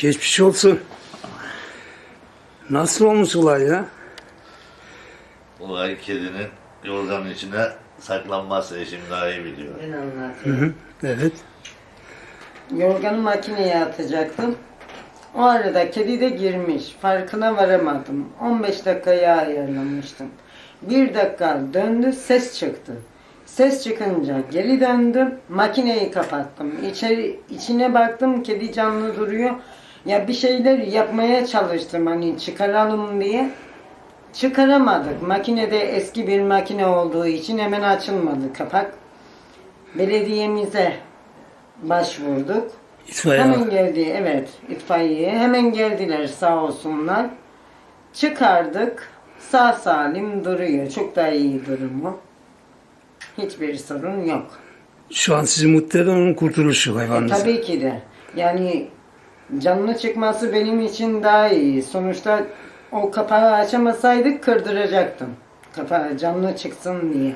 Geçmiş olsun. Nasıl olmuş olay ya? Olay kedinin yorganın içine saklanması eşim daha iyi biliyor. Ben Hı anlatayım. hı. Evet. Yorganı makineye atacaktım. O arada kedi de girmiş. Farkına varamadım. 15 dakikaya ayarlamıştım. Bir dakika döndü ses çıktı. Ses çıkınca geri döndüm. Makineyi kapattım. İçeri, içine baktım kedi canlı duruyor. Ya bir şeyler yapmaya çalıştım hani çıkaralım diye. Çıkaramadık. Makinede eski bir makine olduğu için hemen açılmadı kapak. Belediyemize başvurduk. İtfaiye Hemen geldi evet itfaiye. Hemen geldiler sağ olsunlar. Çıkardık. Sağ salim duruyor. Çok da iyi durumu. Hiçbir sorun yok. Şu an sizi mutlu eden onun kurtuluşu E, hayvanınız. tabii ki de. Yani canlı çıkması benim için daha iyi. Sonuçta o kapağı açamasaydık kırdıracaktım. Kapağı canlı çıksın diye.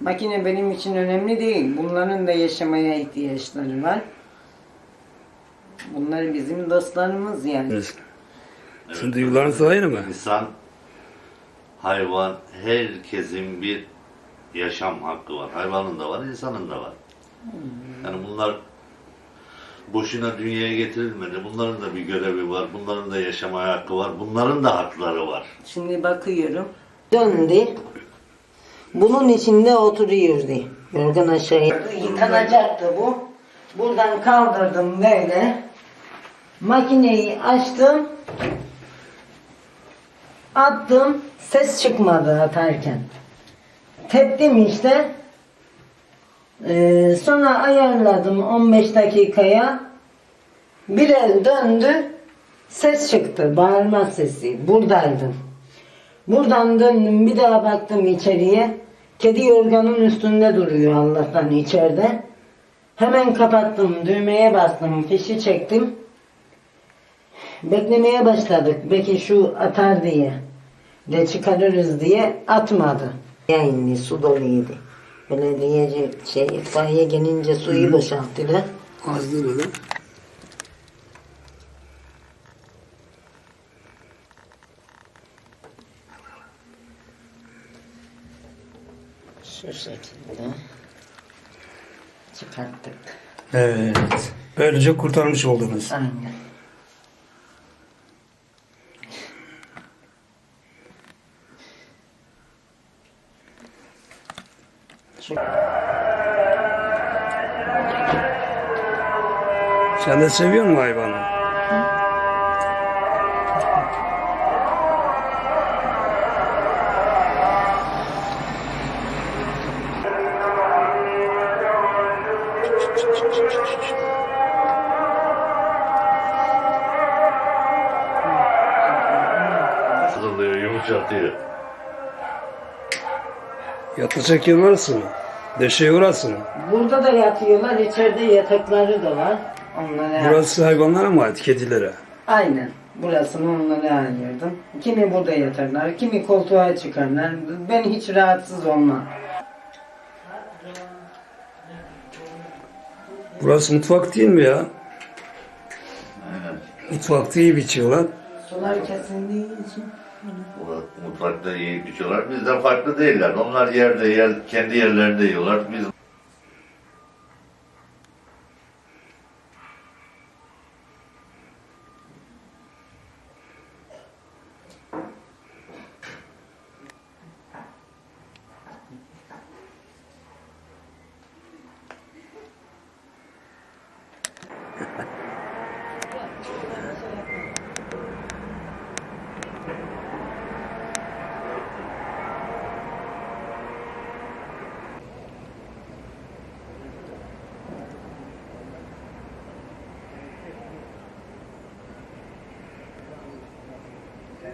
Makine benim için önemli değil. Bunların da yaşamaya ihtiyaçları var. Bunlar bizim dostlarımız yani. Sizin duygularınız da aynı mı? İnsan, hayvan, herkesin bir yaşam hakkı var. Hayvanın da var, insanın da var. Yani bunlar boşuna dünyaya getirilmedi. Bunların da bir görevi var. Bunların da yaşamaya hakkı var. Bunların da hakları var. Şimdi bakıyorum. Döndü. Bunun içinde oturuyordu. Yorgan aşağıya. Yıkanacaktı bu. Buradan kaldırdım böyle. Makineyi açtım. Attım. Ses çıkmadı atarken. Teptim işte. Ee, sonra ayarladım 15 dakikaya. Bir el döndü. Ses çıktı. Bağırma sesi. Buradaydım. Buradan döndüm bir daha baktım içeriye. Kedi yorganın üstünde duruyor Allah'tan içeride. Hemen kapattım. Düğmeye bastım. Fişi çektim. Beklemeye başladık. Belki şu atar diye. De çıkarırız diye atmadı. Yayınlı su doluydu. Belediyeci şey itfaiye gelince suyu boşalttılar. Az değil öyle. Şu şekilde çıkarttık. Evet. Böylece kurtarmış oldunuz. Aynen. Sen de seviyor musun hayvanı? Yumuşatıyor. Yatacak yer orası mı? Döşeği orası mı? Burada da yatıyorlar, içeride yatakları da var. Onlara Burası hayvanlara mı ait? Kedilere. Aynen. Burasını onlara ayırdım. Kimi burada yatarlar, kimi koltuğa çıkarlar. Ben hiç rahatsız olmam. Burası mutfak değil mi ya? Mutfakta iyi biçiyorlar. Sular kesildiği için. O mutfakta yiyip içiyorlar. Bizden farklı değiller. Onlar yerde yer, kendi yerlerinde yiyorlar. Biz